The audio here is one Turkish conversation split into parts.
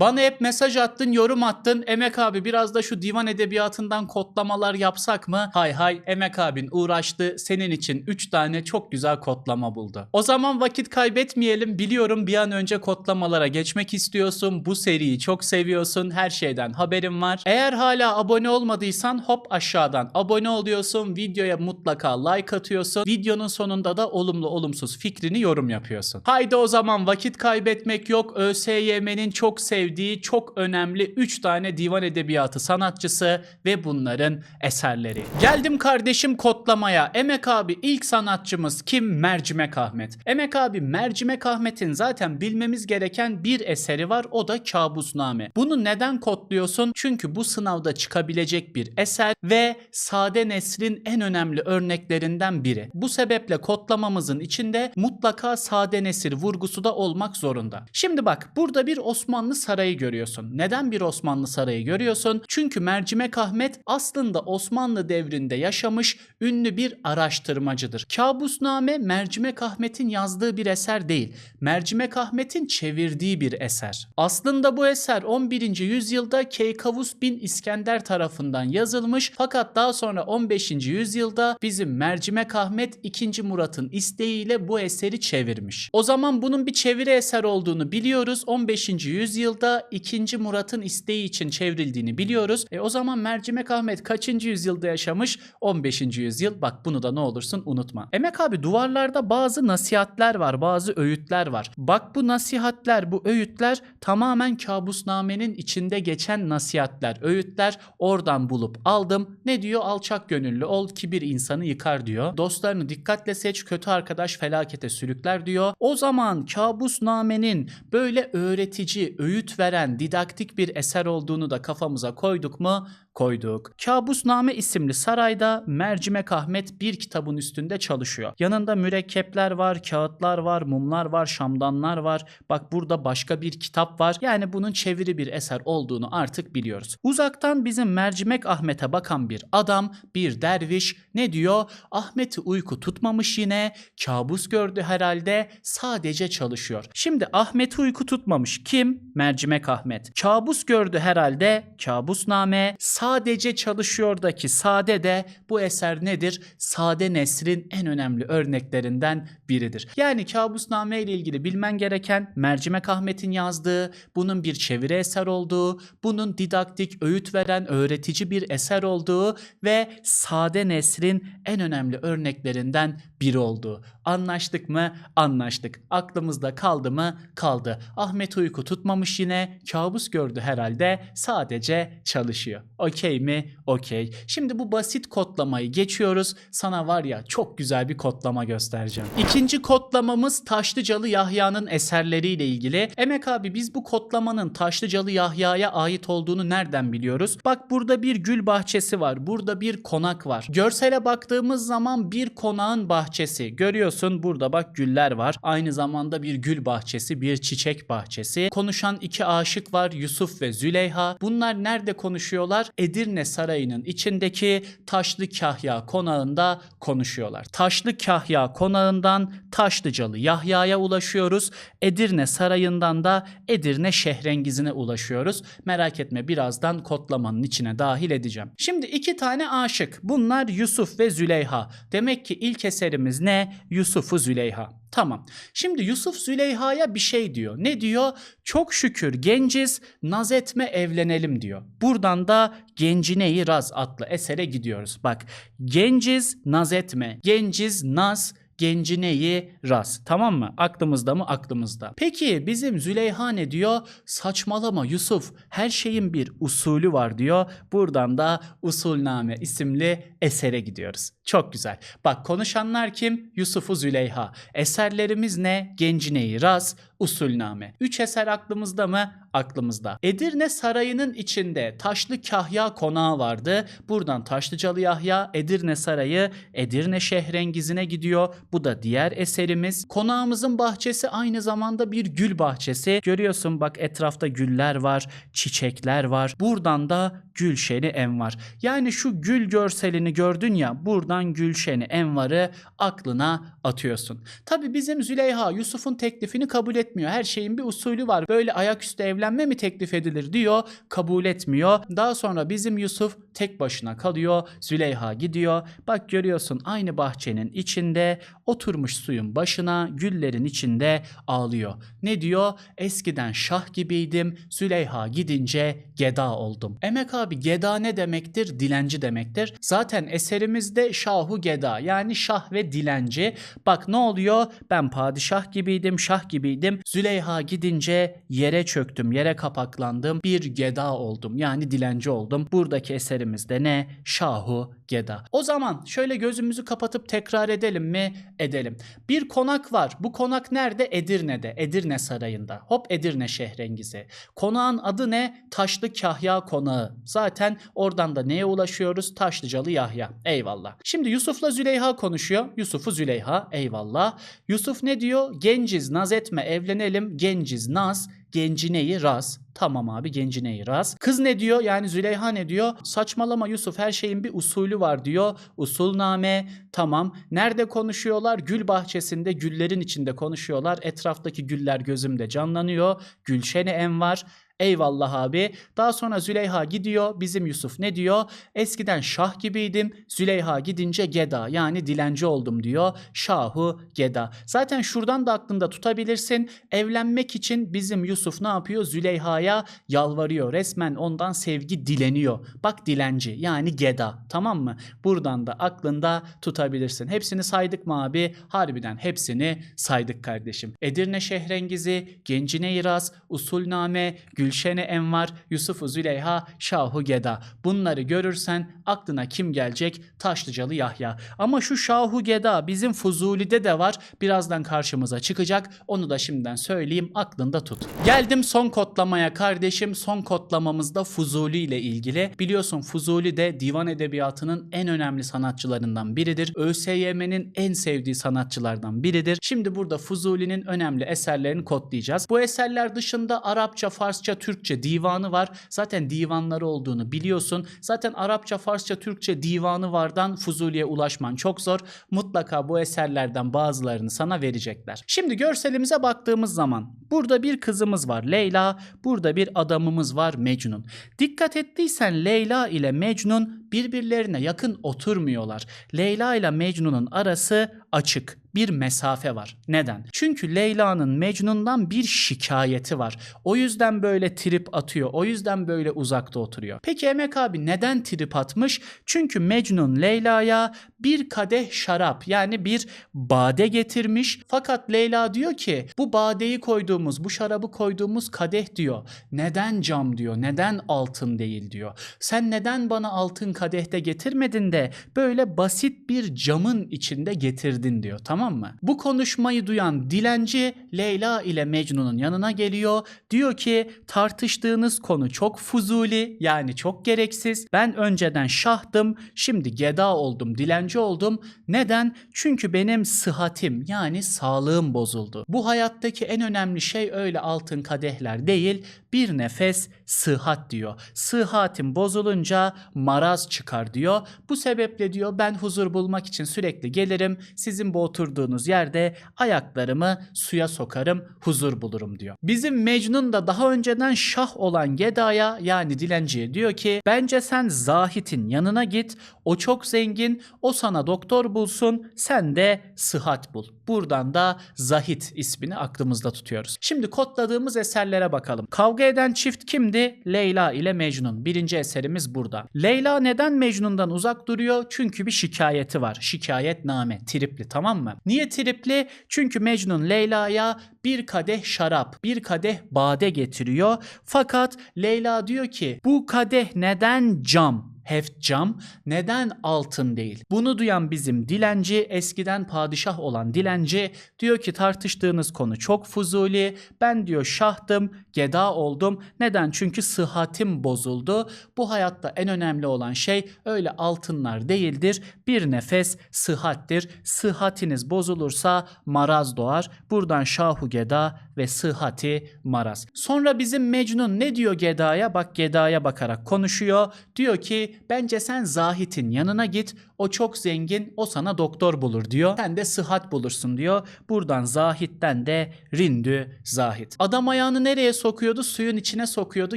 Bana hep mesaj attın, yorum attın. Emek abi biraz da şu divan edebiyatından kodlamalar yapsak mı? Hay hay Emek abin uğraştı. Senin için 3 tane çok güzel kodlama buldu. O zaman vakit kaybetmeyelim. Biliyorum bir an önce kodlamalara geçmek istiyorsun. Bu seriyi çok seviyorsun. Her şeyden haberim var. Eğer hala abone olmadıysan hop aşağıdan abone oluyorsun. Videoya mutlaka like atıyorsun. Videonun sonunda da olumlu olumsuz fikrini yorum yapıyorsun. Haydi o zaman vakit kaybetmek yok. ÖSYM'nin çok sevdiği çok önemli 3 tane divan edebiyatı sanatçısı ve bunların eserleri. Geldim kardeşim kodlamaya. Emek abi ilk sanatçımız kim? Mercimek Ahmet. Emek abi Mercimek Ahmet'in zaten bilmemiz gereken bir eseri var. O da Kabusname. Bunu neden kodluyorsun? Çünkü bu sınavda çıkabilecek bir eser ve sade nesrin en önemli örneklerinden biri. Bu sebeple kodlamamızın içinde mutlaka sade nesir vurgusu da olmak zorunda. Şimdi bak burada bir Osmanlı sarayı görüyorsun. Neden bir Osmanlı sarayı görüyorsun? Çünkü Mercimek Ahmet aslında Osmanlı devrinde yaşamış ünlü bir araştırmacıdır. Kabusname Mercimek Ahmet'in yazdığı bir eser değil. Mercimek Ahmet'in çevirdiği bir eser. Aslında bu eser 11. yüzyılda Keykavus bin İskender tarafından yazılmış fakat daha sonra 15. yüzyılda bizim Mercimek Ahmet 2. Murat'ın isteğiyle bu eseri çevirmiş. O zaman bunun bir çeviri eser olduğunu biliyoruz. 15. yüzyılda 2. Murat'ın isteği için çevrildiğini biliyoruz. E o zaman Mercimek Ahmet kaçıncı yüzyılda yaşamış? 15. yüzyıl. Bak bunu da ne olursun unutma. Emek abi duvarlarda bazı nasihatler var, bazı öğütler var. Bak bu nasihatler, bu öğütler tamamen kabusnamenin içinde geçen nasihatler, öğütler oradan bulup aldım. Ne diyor? Alçak gönüllü ol, kibir insanı yıkar diyor. Dostlarını dikkatle seç, kötü arkadaş felakete sürükler diyor. O zaman kabusnamenin böyle öğretici, öğüt veren, didaktik bir eser olduğunu da kafamıza koyduk mu? koyduk. Kabusname isimli sarayda Mercimek Ahmet bir kitabın üstünde çalışıyor. Yanında mürekkepler var, kağıtlar var, mumlar var, şamdanlar var. Bak burada başka bir kitap var. Yani bunun çeviri bir eser olduğunu artık biliyoruz. Uzaktan bizim Mercimek Ahmet'e bakan bir adam, bir derviş ne diyor? Ahmet'i uyku tutmamış yine, kabus gördü herhalde, sadece çalışıyor. Şimdi Ahmet'i uyku tutmamış. Kim? Mercimek Ahmet. Kabus gördü herhalde, kabusname, sadece çalışıyordaki sade de bu eser nedir? Sade nesrin en önemli örneklerinden biridir. Yani kabusname ile ilgili bilmen gereken Mercimek Ahmet'in yazdığı, bunun bir çeviri eser olduğu, bunun didaktik, öğüt veren, öğretici bir eser olduğu ve sade nesrin en önemli örneklerinden biri olduğu. Anlaştık mı? Anlaştık. Aklımızda kaldı mı? Kaldı. Ahmet uyku tutmamış yine, kabus gördü herhalde, sadece çalışıyor. Okey mi? Okey. Şimdi bu basit kodlamayı geçiyoruz. Sana var ya çok güzel bir kodlama göstereceğim. İkinci kodlamamız Taşlıcalı Yahya'nın eserleriyle ilgili. Emek abi biz bu kodlamanın Taşlıcalı Yahya'ya ait olduğunu nereden biliyoruz? Bak burada bir gül bahçesi var. Burada bir konak var. Görsele baktığımız zaman bir konağın bahçesi. Görüyorsun burada bak güller var. Aynı zamanda bir gül bahçesi, bir çiçek bahçesi. Konuşan iki aşık var Yusuf ve Züleyha. Bunlar nerede konuşuyorlar? Edirne Sarayı'nın içindeki Taşlı Kahya konağında konuşuyorlar. Taşlı Kahya konağından Taşlıcalı Yahya'ya ulaşıyoruz. Edirne Sarayı'ndan da Edirne Şehrengizine ulaşıyoruz. Merak etme birazdan kodlamanın içine dahil edeceğim. Şimdi iki tane aşık. Bunlar Yusuf ve Züleyha. Demek ki ilk eserimiz ne? Yusuf'u Züleyha. Tamam. Şimdi Yusuf Züleyha'ya bir şey diyor. Ne diyor? Çok şükür genciz, naz etme evlenelim diyor. Buradan da Gencine-i Raz adlı esere gidiyoruz. Bak genciz, naz etme. Genciz, naz, Gencineyi Ras. Tamam mı? Aklımızda mı? Aklımızda. Peki bizim Züleyha ne diyor? Saçmalama Yusuf. Her şeyin bir usulü var diyor. Buradan da Usulname isimli esere gidiyoruz. Çok güzel. Bak konuşanlar kim? Yusuf'u Züleyha. Eserlerimiz ne? Gencineyi Ras, Usulname. Üç eser aklımızda mı? Aklımızda. Edirne Sarayı'nın içinde Taşlı Kahya konağı vardı. Buradan Taşlıcalı Yahya, Edirne Sarayı, Edirne Şehrengizine gidiyor. Bu da diğer eserimiz. Konağımızın bahçesi aynı zamanda bir gül bahçesi. Görüyorsun bak etrafta güller var, çiçekler var. Buradan da Gülşeni Envar. Yani şu gül görselini gördün ya buradan Gülşeni Envar'ı aklına atıyorsun. Tabi bizim Züleyha Yusuf'un teklifini kabul etmiyor. Her şeyin bir usulü var. Böyle ayaküstü evlenme mi teklif edilir diyor. Kabul etmiyor. Daha sonra bizim Yusuf tek başına kalıyor. Züleyha gidiyor. Bak görüyorsun aynı bahçenin içinde oturmuş suyun başına güllerin içinde ağlıyor. Ne diyor? Eskiden şah gibiydim. Züleyha gidince geda oldum. Emek abi geda ne demektir? Dilenci demektir. Zaten eserimizde şahu geda yani şah ve dilenci. Bak ne oluyor? Ben padişah gibiydim, şah gibiydim. Züleyha gidince yere çöktüm, yere kapaklandım. Bir geda oldum yani dilenci oldum. Buradaki eserimizde ne? Şahu geda. O zaman şöyle gözümüzü kapatıp tekrar edelim mi? Edelim. Bir konak var. Bu konak nerede? Edirne'de. Edirne Sarayı'nda. Hop Edirne şehrengizi. Konağın adı ne? Taşlı Kahya Konağı. Zaten oradan da neye ulaşıyoruz? Taşlıcalı Yahya. Eyvallah. Şimdi Yusuf'la Züleyha konuşuyor. Yusuf'u Züleyha. Eyvallah. Yusuf ne diyor? Genciz naz etme evlenelim. Genciz naz. Gencineyi raz. Tamam abi gencineyi raz. Kız ne diyor? Yani Züleyha ne diyor? Saçmalama Yusuf her şeyin bir usulü var diyor. Usulname tamam. Nerede konuşuyorlar? Gül bahçesinde güllerin içinde konuşuyorlar. Etraftaki güller gözümde canlanıyor. Gülşeni Envar. Eyvallah abi. Daha sonra Züleyha gidiyor. Bizim Yusuf ne diyor? Eskiden şah gibiydim. Züleyha gidince geda yani dilenci oldum diyor. Şahu geda. Zaten şuradan da aklında tutabilirsin. Evlenmek için bizim Yusuf ne yapıyor? Züleyha'ya yalvarıyor. Resmen ondan sevgi dileniyor. Bak dilenci yani geda. Tamam mı? Buradan da aklında tutabilirsin. Hepsini saydık mı abi? Harbiden hepsini saydık kardeşim. Edirne Şehrengizi, Gencine İraz, Usulname, Gülşene Envar, Yusuf Züleyha, Şahu Geda. Bunları görürsen aklına kim gelecek? Taşlıcalı Yahya. Ama şu Şahu Geda bizim Fuzuli'de de var. Birazdan karşımıza çıkacak. Onu da şimdiden söyleyeyim aklında tut. Geldim son kodlamaya kardeşim. Son kodlamamızda Fuzuli ile ilgili. Biliyorsun Fuzuli de divan edebiyatının en önemli sanatçılarından biridir. ÖSYM'nin en sevdiği sanatçılardan biridir. Şimdi burada Fuzuli'nin önemli eserlerini kodlayacağız. Bu eserler dışında Arapça, Farsça, Türkçe divanı var. Zaten divanları olduğunu biliyorsun. Zaten Arapça, Farsça, Türkçe divanı vardan Fuzuli'ye ulaşman çok zor. Mutlaka bu eserlerden bazılarını sana verecekler. Şimdi görselimize baktığımız zaman burada bir kızımız var Leyla, burada bir adamımız var Mecnun. Dikkat ettiysen Leyla ile Mecnun birbirlerine yakın oturmuyorlar. Leyla ile Mecnun'un arası açık bir mesafe var. Neden? Çünkü Leyla'nın Mecnun'dan bir şikayeti var. O yüzden böyle trip atıyor. O yüzden böyle uzakta oturuyor. Peki Emek abi neden trip atmış? Çünkü Mecnun Leyla'ya bir kadeh şarap yani bir bade getirmiş. Fakat Leyla diyor ki bu badeyi koyduğumuz, bu şarabı koyduğumuz kadeh diyor. Neden cam diyor. Neden altın değil diyor. Sen neden bana altın kadehte getirmedin de böyle basit bir camın içinde getirdin diyor. Tamam mı? Bu konuşmayı duyan dilenci Leyla ile Mecnun'un yanına geliyor. Diyor ki tartıştığınız konu çok fuzuli yani çok gereksiz. Ben önceden şahtım şimdi geda oldum dilenci oldum. Neden? Çünkü benim sıhhatim yani sağlığım bozuldu. Bu hayattaki en önemli şey öyle altın kadehler değil bir nefes sıhhat diyor. Sıhhatim bozulunca maraz çıkar diyor. Bu sebeple diyor ben huzur bulmak için sürekli gelirim. Sizin bu oturduğunuz yerde ayaklarımı suya sokarım, huzur bulurum diyor. Bizim Mecnun da daha önceden şah olan Geda'ya yani dilenciye diyor ki bence sen Zahit'in yanına git. O çok zengin. O sana doktor bulsun. Sen de sıhhat bul. Buradan da Zahit ismini aklımızda tutuyoruz. Şimdi kodladığımız eserlere bakalım. Kavga eden çift kimdi? Leyla ile Mecnun. Birinci eserimiz burada. Leyla neden Mecnun'dan uzak duruyor? Çünkü bir şikayeti var. Şikayetname. Tripli tamam mı? Niye tripli? Çünkü Mecnun Leyla'ya bir kadeh şarap, bir kadeh bade getiriyor. Fakat Leyla diyor ki bu kadeh neden cam? Heft cam neden altın değil? Bunu duyan bizim dilenci eskiden padişah olan dilenci diyor ki tartıştığınız konu çok fuzuli. Ben diyor şahtım, geda oldum. Neden? Çünkü sıhhatim bozuldu. Bu hayatta en önemli olan şey öyle altınlar değildir. Bir nefes sıhhattir. Sıhhatiniz bozulursa maraz doğar. Buradan şahu geda ve sıhhati maraz. Sonra bizim Mecnun ne diyor Geda'ya? Bak Geda'ya bakarak konuşuyor. Diyor ki bence sen Zahit'in yanına git. O çok zengin. O sana doktor bulur diyor. Sen de sıhhat bulursun diyor. Buradan Zahit'ten de Rindü Zahit. Adam ayağını nereye sokuyordu? Suyun içine sokuyordu.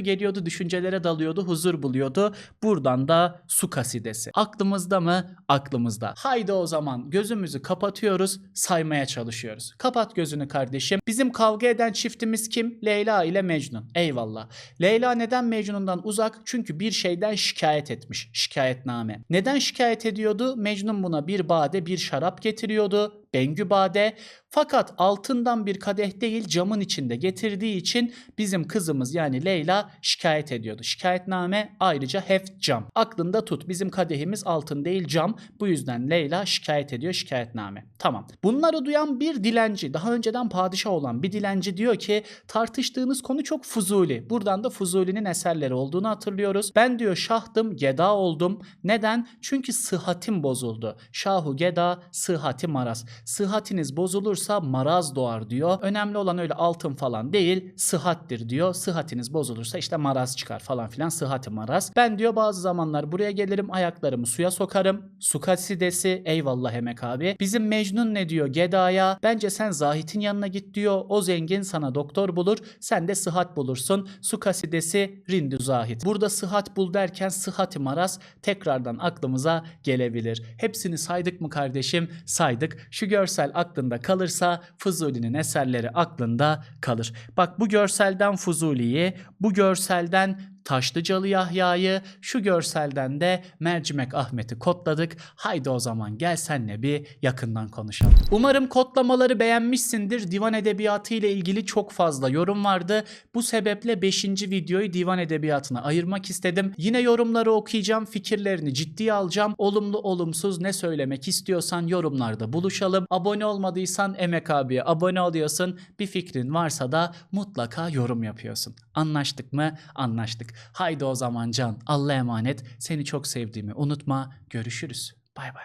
Geliyordu düşüncelere dalıyordu. Huzur buluyordu. Buradan da su kasidesi. Aklımızda mı? Aklımızda. Haydi o zaman gözümüzü kapatıyoruz. Saymaya çalışıyoruz. Kapat gözünü kardeşim. Bizim kavga eden çiftimiz kim? Leyla ile Mecnun. Eyvallah. Leyla neden Mecnun'dan uzak? Çünkü bir şeyden şikayet etmiş. Şikayetname. Neden şikayet ediyordu? Mecnun buna bir bade bir şarap getiriyordu. Bengü bade. Fakat altından bir kadeh değil camın içinde getirdiği için bizim kızımız yani Leyla şikayet ediyordu. Şikayetname ayrıca heft cam. Aklında tut bizim kadehimiz altın değil cam. Bu yüzden Leyla şikayet ediyor şikayetname. Tamam. Bunları duyan bir dilenci daha önceden padişah olan bir dilenci diyor ki tartıştığınız konu çok fuzuli. Buradan da Fuzuli'nin eserleri olduğunu hatırlıyoruz. Ben diyor şahtım geda oldum. Neden? Çünkü sıhhatim bozuldu. Şahu geda sıhhati maraz. Sıhhatiniz bozulursa maraz doğar diyor. Önemli olan öyle altın falan değil sıhhattir diyor. Sıhhatiniz bozulursa işte maraz çıkar falan filan sıhhati maraz. Ben diyor bazı zamanlar buraya gelirim ayaklarımı suya sokarım. Su kasidesi eyvallah Emek abi. Bizim Mecnun ne diyor Geda'ya? Bence sen Zahit'in yanına git diyor. O zengin sana doktor bulur. Sen de sıhhat bulursun. Su kasidesi Rindü Zahit. Burada sıhhat bul derken sıhhati maraz tekrardan aklımıza gelebilir. Hepsini saydık mı kardeşim? Saydık. Şu görsel aklında kalırsa Fuzuli'nin eserleri aklında kalır. Bak bu görselden Fuzuli'yi, bu görselden Taşlıcalı Yahya'yı, şu görselden de Mercimek Ahmet'i kodladık. Haydi o zaman gel senle bir yakından konuşalım. Umarım kodlamaları beğenmişsindir. Divan edebiyatı ile ilgili çok fazla yorum vardı. Bu sebeple 5. videoyu divan edebiyatına ayırmak istedim. Yine yorumları okuyacağım, fikirlerini ciddiye alacağım. Olumlu olumsuz ne söylemek istiyorsan yorumlarda buluşalım. Abone olmadıysan Emek abiye abone oluyorsun. Bir fikrin varsa da mutlaka yorum yapıyorsun. Anlaştık mı? Anlaştık. Haydi o zaman Can. Allah'a emanet. Seni çok sevdiğimi unutma. Görüşürüz. Bay bay.